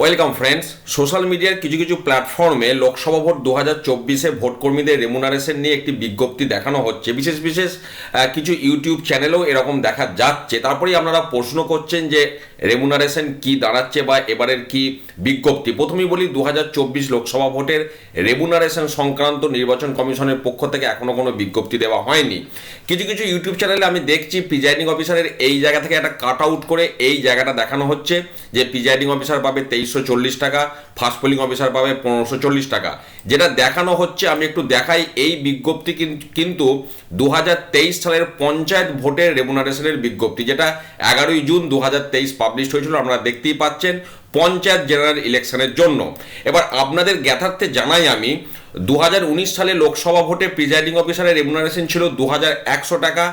Welcome friends, social মিডিয়ার কিছু কিছু প্ল্যাটফর্মে লোকসভা ভোট দু হাজার চব্বিশে ভোট কর্মীদের রেমুনারেশন নিয়ে একটি বিজ্ঞপ্তি দেখানো হচ্ছে। বিশেষ বিশেষ কিছু ইউটিউব চ্যানেলেও এরকম দেখা যাচ্ছে। তারপরেই আপনারা প্রশ্ন করছেন যে রেমুনারেশন কি দাঁড়াচ্ছে বা এবারের কি বিজ্ঞপ্তি? প্রথমেই বলি দু হাজার চব্বিশ লোকসভা ভোটের রেমুনারেশন সংক্রান্ত নির্বাচন কমিশনের পক্ষ থেকে এখনও কোনো বিজ্ঞপ্তি দেওয়া হয়নি। কিছু কিছু ইউটিউব চ্যানেলে আমি দেখছি, প্রিজাইডিং অফিসারের এই জায়গা থেকে একটা কাট আউট করে এই জায়গাটা দেখানো হচ্ছে, যে প্রিজাইডিং অফিসার পাবে তেইশশো চল্লিশ টাকা ফার্স্ট পোলিং অফিসার পাবে পনেরোশো চল্লিশ টাকা। যেটা দেখানো হচ্ছে, আমি একটু দেখাই, এই বিজ্ঞপ্তি কিন্তু দু হাজার তেইশ সালের পঞ্চায়েত ভোটের রেমুনারেশনের বিজ্ঞপ্তি, যেটা এগারোই জুন দু হাজার তেইশ পাবলিশ হয়েছিল, আপনারা দেখতেই পাচ্ছেন পঞ্চায়েত জেনারেল ইলেকশনের জন্য। এবার আপনাদের জ্ঞাতার্থে জানাই আমি দু হাজার উনিশ সালে লোকসভা ভোটে প্রিজাইডিং অফিসারের রেমুনারেশন ছিল দু হাজার একশো টাকা,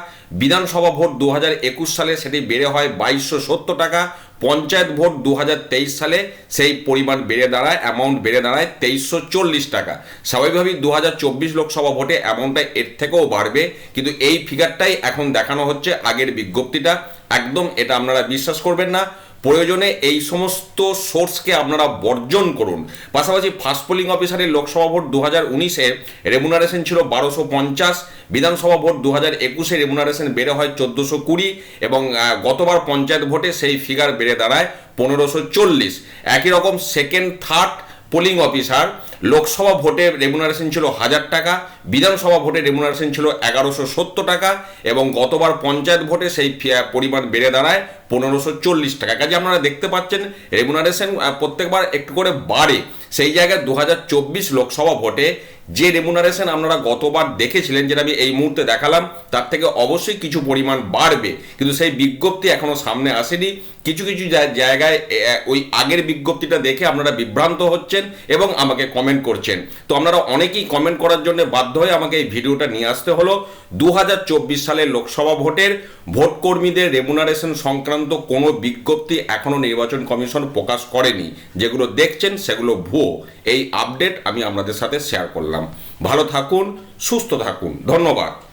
বিধানসভা ভোট দু হাজার একুশ সালে সেটি বেড়ে হয় বাইশশো টাকা পঞ্চায়েত ভোট দু হাজার তেইশ সালে সেই পরিমাণ বেড়ে দাঁড়ায় অ্যামাউন্ট বেড়ে দাঁড়ায় তেইশশো চল্লিশ টাকা। স্বাভাবিকভাবেই দু হাজার চব্বিশ লোকসভা ভোটে অ্যামাউন্টটা এর থেকেও বাড়বে, কিন্তু এই ফিগারটাই এখন দেখানো হচ্ছে আগের বিজ্ঞপ্তিটা। একদম এটা আপনারা বিশ্বাস করবেন না। প্রয়োজনে এই সমস্ত সোর্সকে আপনারা বর্জন করুন। পাশাপাশি ফার্স্ট পোলিং অফিসারের লোকসভা ভোট দু হাজার উনিশে রেমুনারেশন ছিল বারোশো পঞ্চাশ, বিধানসভা ভোট দু হাজার একুশে রেমুনারেশন বেড়ে হয় চোদ্দোশো কুড়ি এবং গতবার পঞ্চায়েত ভোটে সেই ফিগার বেড়ে দাঁড়ায় পনেরোশো চল্লিশ। একই রকম second third polling officer Lok Sabha ভোটে রেমুনারেশন ছিল হাজার টাকা, বিধানসভা ভোটে রেমুনারেশন ছিল এগারোশো সত্তর টাকা এবং গতবার পঞ্চায়েত ভোটে সেই পরিমাণ বেড়ে দাঁড়ায় পনেরোশো চল্লিশ টাকা। কাজে আপনারা দেখতে পাচ্ছেন রেমুনারেশন প্রত্যেকবার একটু করে বাড়ে। সেই জায়গায় দু হাজার চব্বিশ লোকসভা ভোটে যে রেমুনারেশন আপনারা গতবার দেখেছিলেন, যেটা আমি এই মুহূর্তে দেখালাম, তার থেকে অবশ্যই কিছু পরিমাণ বাড়বে। কিন্তু সেই বিজ্ঞপ্তি এখনও সামনে আসেনি। কিছু কিছু জায়গায় ওই আগের বিজ্ঞপ্তিটা দেখে আপনারা বিভ্রান্ত হচ্ছেন এবং আমাকে কমেন্ট করছেন। তো আপনারা অনেকেই কমেন্ট করার জন্য বাধ্য হয়ে আমাকে এই ভিডিওটা নিয়ে আসতে হলো। দু হাজার চব্বিশ সালের লোকসভা ভোটের ভোটকর্মীদের রেমুনারেশন সংক্রান্ত কোনো বিজ্ঞপ্তি এখনও নির্বাচন কমিশন প্রকাশ করেনি। যেগুলো দেখছেন সেগুলো ভুয়ো। এই আপডেট আমি আপনাদের সাথে শেয়ার করলাম। ভালো থাকুন, সুস্থ থাকুন। ধন্যবাদ।